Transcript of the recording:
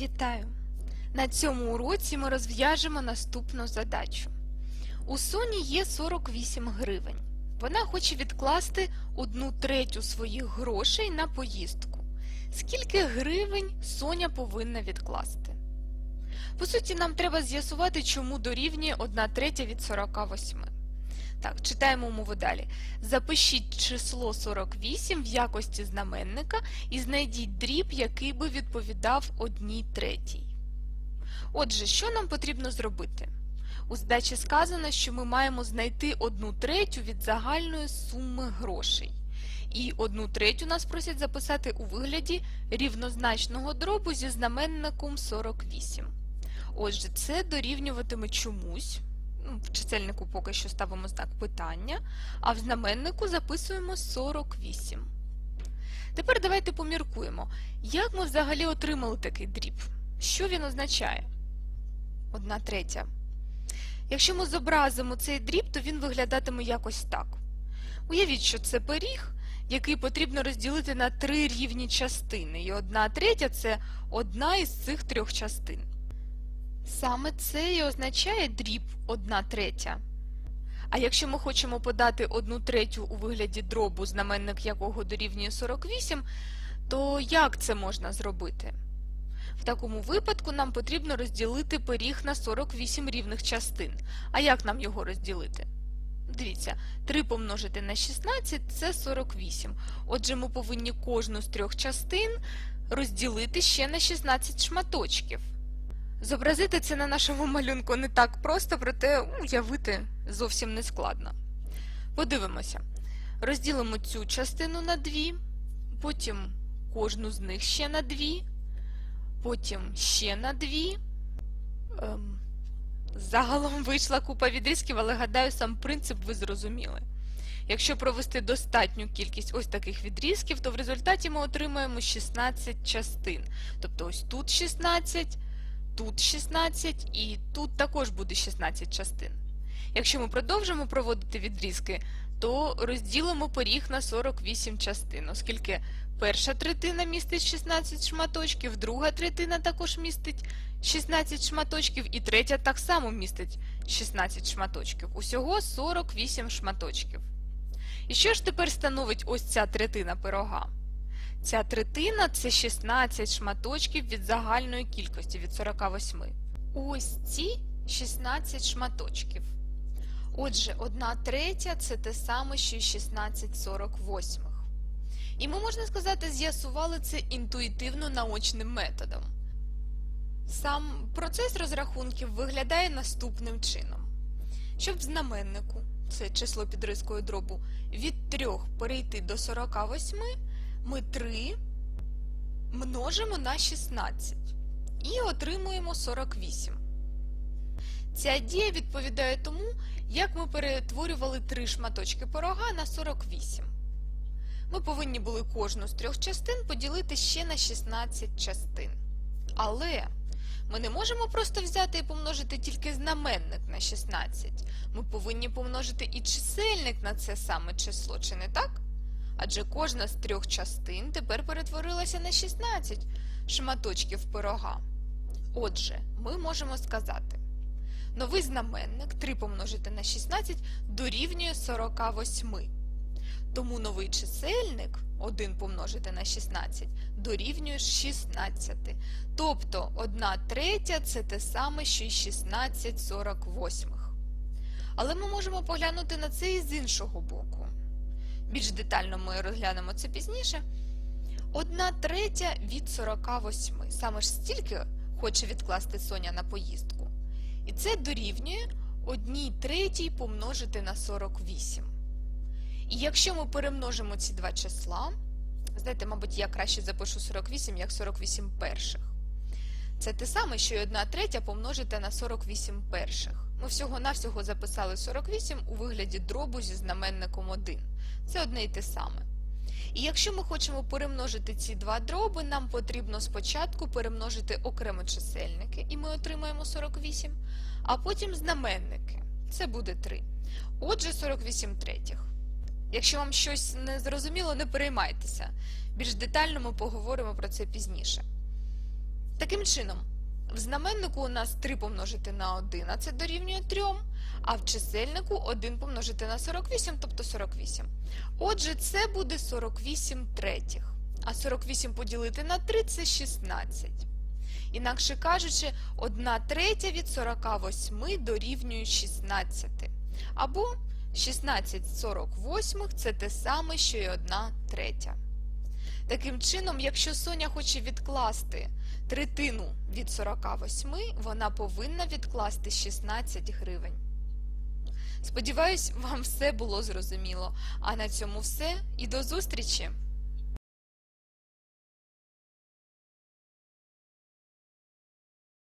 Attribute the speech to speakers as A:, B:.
A: Вітаю! На цьому уроці ми розв'яжемо наступну задачу. У Соні є 48 гривень. Вона хоче відкласти одну третю своїх грошей на поїздку. Скільки гривень Соня повинна відкласти? По суті, нам треба з'ясувати, чому дорівнює 1 третя від 48. Так, читаємо умову далі. Запишіть число 48 в якості знаменника і знайдіть дріб, який би відповідав одній третій. Отже, що нам потрібно зробити? У задачі сказано, що ми маємо знайти одну третю від загальної суми грошей. І одну третю нас просять записати у вигляді рівнозначного дробу зі знаменником 48. Отже, це дорівнюватиме чомусь. Ну, В чисельнику поки що ставимо знак питання, а в знаменнику записуємо 48. Тепер давайте поміркуємо, як ми взагалі отримали такий дріб. Що він означає? Одна третя. Якщо ми зобразимо цей дріб, то він виглядатиме якось так. Уявіть, що це пиріг, який потрібно розділити на три рівні частини, і одна третя це одна із цих трьох частин. Саме це і означає дріб одна третя. А якщо ми хочемо подати одну третю у вигляді дробу, знаменник якого дорівнює 48, то як це можна зробити? В такому випадку нам потрібно розділити пиріг на 48 рівних частин. А як нам його розділити? Дивіться, 3 помножити на 16 це 48. Отже, ми повинні кожну з трьох частин розділити ще на 16 шматочків. Зобразити це на нашому малюнку не так просто, проте уявити зовсім не складно. Подивимося. Розділимо цю частину на дві, потім кожну з них ще на дві, потім ще на дві. Ем, загалом вийшла купа відрізків, але гадаю, сам принцип ви зрозуміли. Якщо провести достатню кількість ось таких відрізків, то в результаті ми отримаємо 16 частин. Тобто ось тут 16, тут 16 і тут також буде 16 частин. Якщо ми продовжимо проводити відрізки, то розділимо поріг на 48 частин, оскільки перша третина містить 16 шматочків, друга третина також містить 16 шматочків і третя так само містить 16 шматочків. Усього 48 шматочків. І що ж тепер становить ось ця третина пирога? Ця третина це 16 шматочків від загальної кількості від 48. Ось ці 16 шматочків. Отже, 1 третя це те саме, що й 16 48. І ми, можна сказати, з'ясували це інтуїтивно наочним методом. Сам процес розрахунків виглядає наступним чином. Щоб в знаменнику, це число під рискою дробу, від 3 перейти до 48, ми 3 множимо на 16 і отримуємо 48. Ця дія відповідає тому, як ми перетворювали три шматочки порога на 48. Ми повинні були кожну з трьох частин поділити ще на 16 частин. Але ми не можемо просто взяти і помножити тільки знаменник на 16. Ми повинні помножити і чисельник на це саме число, чи не так? Адже кожна з трьох частин тепер перетворилася на 16 шматочків пирога. Отже, ми можемо сказати, новий знаменник 3 помножити на 16 дорівнює 48. Тому новий чисельник 1 помножити на 16 дорівнює 16. Тобто 1 третя це те саме, що й 16 48. Але ми можемо поглянути на це і з іншого боку. Більш детально ми розглянемо це пізніше. 1 третя від 48. Саме ж стільки хоче відкласти Соня на поїздку. І це дорівнює 1 третій помножити на 48. І якщо ми перемножимо ці два числа, знаєте, мабуть, я краще запишу 48 як 48 перших. Це те саме, що й 1 третя помножити на 48 перших. Ми всього-навсього записали 48 у вигляді дробу зі знаменником 1. Це одне й те саме. І якщо ми хочемо перемножити ці два дроби, нам потрібно спочатку перемножити окремо чисельники, і ми отримаємо 48, а потім знаменники. Це буде 3. Отже, 48 третіх. Якщо вам щось не зрозуміло, не переймайтеся. Більш детально ми поговоримо про це пізніше. Таким чином, в знаменнику у нас 3 помножити на 11 дорівнює 3, а в чисельнику 1 помножити на 48, тобто 48. Отже, це буде 48 третіх. А 48 поділити на 3 це 16. Інакше кажучи, 1 третя від 48 дорівнює 16. Або 16 48 це те саме, що й 1 третя. Таким чином, якщо Соня хоче відкласти третину від 48, вона повинна відкласти 16 гривень. Сподіваюсь, вам все було зрозуміло. А на цьому все і до зустрічі!